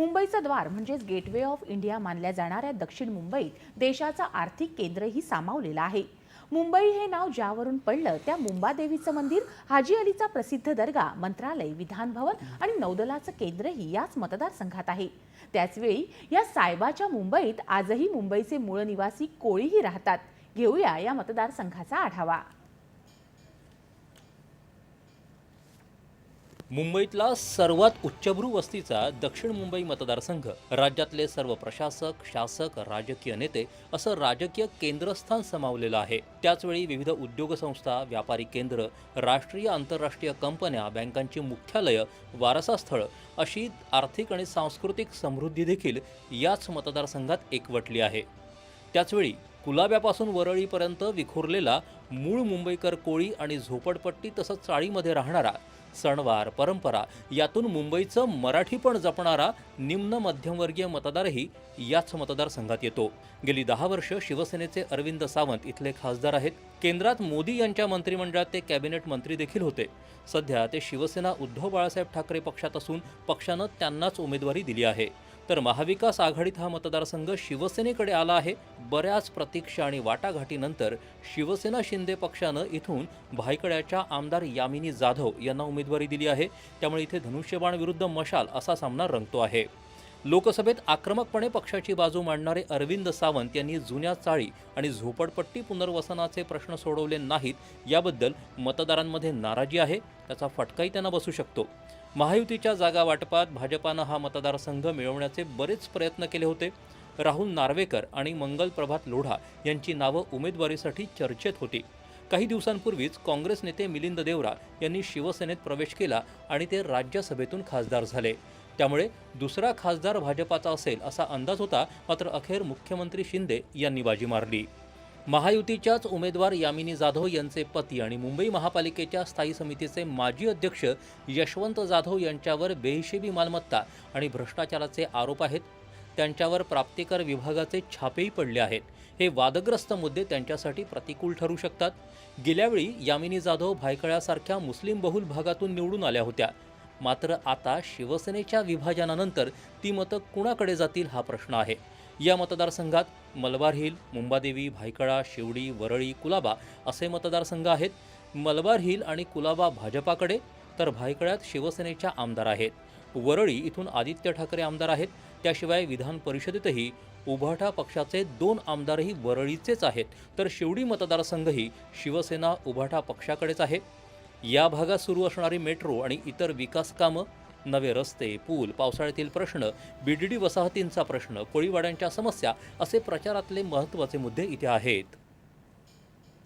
मुंबईचं द्वार म्हणजेच गेटवे ऑफ इंडिया मानल्या जाणाऱ्या दक्षिण मुंबईत देशाचं आर्थिक केंद्रही सामावलेलं आहे. मुंबई हे नाव ज्यावरून पडलं त्या मुंबादेवीचं मंदिर हाजी अलीचा प्रसिद्ध दर्गा मंत्रालय विधानभवन आणि नौदलाचं केंद्रही याच मतदारसंघात आहे. त्याचवेळी या सायबाच्या मुंबईत आजही मुंबईचे मूळ निवासी कोळीही राहतात. घेऊया या मतदारसंघाचा आढावा. मुंबईतला सर्वात उच्चभ्रू वस्तीचा दक्षिण मुंबई मतदारसंघ राज्यातले सर्व प्रशासक शासक राजकीय नेते असं राजकीय केंद्रस्थान समावलेलं आहे. त्याचवेळी विविध उद्योग संस्था व्यापारी केंद्र राष्ट्रीय आंतरराष्ट्रीय कंपन्या बँकांची मुख्यालयं वारसास्थळं अशी आर्थिक आणि सांस्कृतिक समृद्धी देखील याच मतदारसंघात एकवटली आहे. त्याचवेळी कुलाब्यापासून वरळीपर्यंत विखुरलेला मूळ मुंबईकर कोळी आणि झोपडपट्टी तसंच चाळीमध्ये राहणारा सणवार परंपरा यातून मुंबईचं मराठीपण जपणारा निम्न मध्यमवर्गीय मतदारही याच मतदारसंघात येतो. गेली दहा वर्ष शिवसेनेचे अरविंद सावंत इथले खासदार आहेत. केंद्रात मोदी यांच्या मंत्रिमंडळात ते कॅबिनेट मंत्री देखील होते. सध्या ते शिवसेना उद्धव बाळासाहेब ठाकरे पक्षात असून पक्षानं त्यांनाच उमेदवारी दिली आहे. तर महाविकास आघाडीत हा मतदारसंघ शिवसेनेकडे आला आहे. बऱ्याच प्रतीक्षा आणि वाटाघाटीनंतर शिवसेना शिंदे पक्षानं इथून भायकड्याच्या आमदार यामिनी जाधव यांना उमेदवारी दिली आहे. त्यामुळे इथे धनुष्यबाण विरुद्ध मशाल असा सामना रंगतो आहे. लोकसभेत आक्रमकपणे पक्षाची बाजू मांडणारे अरविंद सावंत यांनी जुन्या चाळी आणि झोपडपट्टी पुनर्वसनाचे प्रश्न सोडवले नाहीत. याबद्दल मतदारांमध्ये नाराजी आहे. त्याचा फटकाही त्यांना बसू शकतो. महायुतीच्या जागा वाटपात भाजपानं हा मतदारसंघ मिळवण्याचे बरेच प्रयत्न केले होते. राहुल नार्वेकर आणि मंगल प्रभात लोढा यांची नावं उमेदवारीसाठी चर्चेत होती. काही दिवसांपूर्वीच काँग्रेस नेते मिलिंद देवरा यांनी शिवसेनेत प्रवेश केला आणि ते राज्यसभेतून खासदार झाले. त्यामुळे दुसरा खासदार भाजपाचा असेल असा अंदाज होता मात्र अखेर मुख्यमंत्री शिंदे यांनी बाजी मारली. महायुतीच्याच उमेदवार यामिनी जाधव यांचे पती आणि मुंबई महापालिकेच्या स्थायी समितीचे माजी अध्यक्ष यशवंत जाधव यांच्यावर बेहिशेबी मालमत्ता आणि भ्रष्टाचाराचे आरोप आहेत. त्यांच्यावर प्राप्तिकर विभागाचे छापेही पडले आहेत. हे वादग्रस्त मुद्दे त्यांच्यासाठी प्रतिकूल ठरू शकतात. गेल्यावेळी यामिनी जाधव भायखळ्यासारख्या मुस्लिम बहुल भागातून निवडून आल्या होत्या. मात्र आता शिवसेनेच्या विभाजनानंतर ती मतं कुणाकडे जातील हा प्रश्न आहे. या मतदारसंघात मलबार हिल मुंबादेवी भायखळा शिवडी वरळी कुलाबा असे मतदारसंघ आहेत. मलबार हिल आणि कुलाबा भाजपाकडे तर भायखळ्यात शिवसेनेच्या आमदार आहेत. वरळी इथून आदित्य ठाकरे आमदार आहेत. त्याशिवाय विधान परिषदेतही उभाटा पक्षाचे दोन आमदारही वरळीचेच आहेत. तर शिवडी मतदारसंघही शिवसेना उभाटा पक्षाकडेच आहे. या भागात सुरू असणारी मेट्रो आणि इतर विकास कामं नवे रस्ते पूल पावसाळ्यातील प्रश्न बीडीडी वसाहतींचा प्रश्न कोळीवाड्यांच्या समस्या असे प्रचारातले महत्त्वाचे मुद्दे इथे आहेत.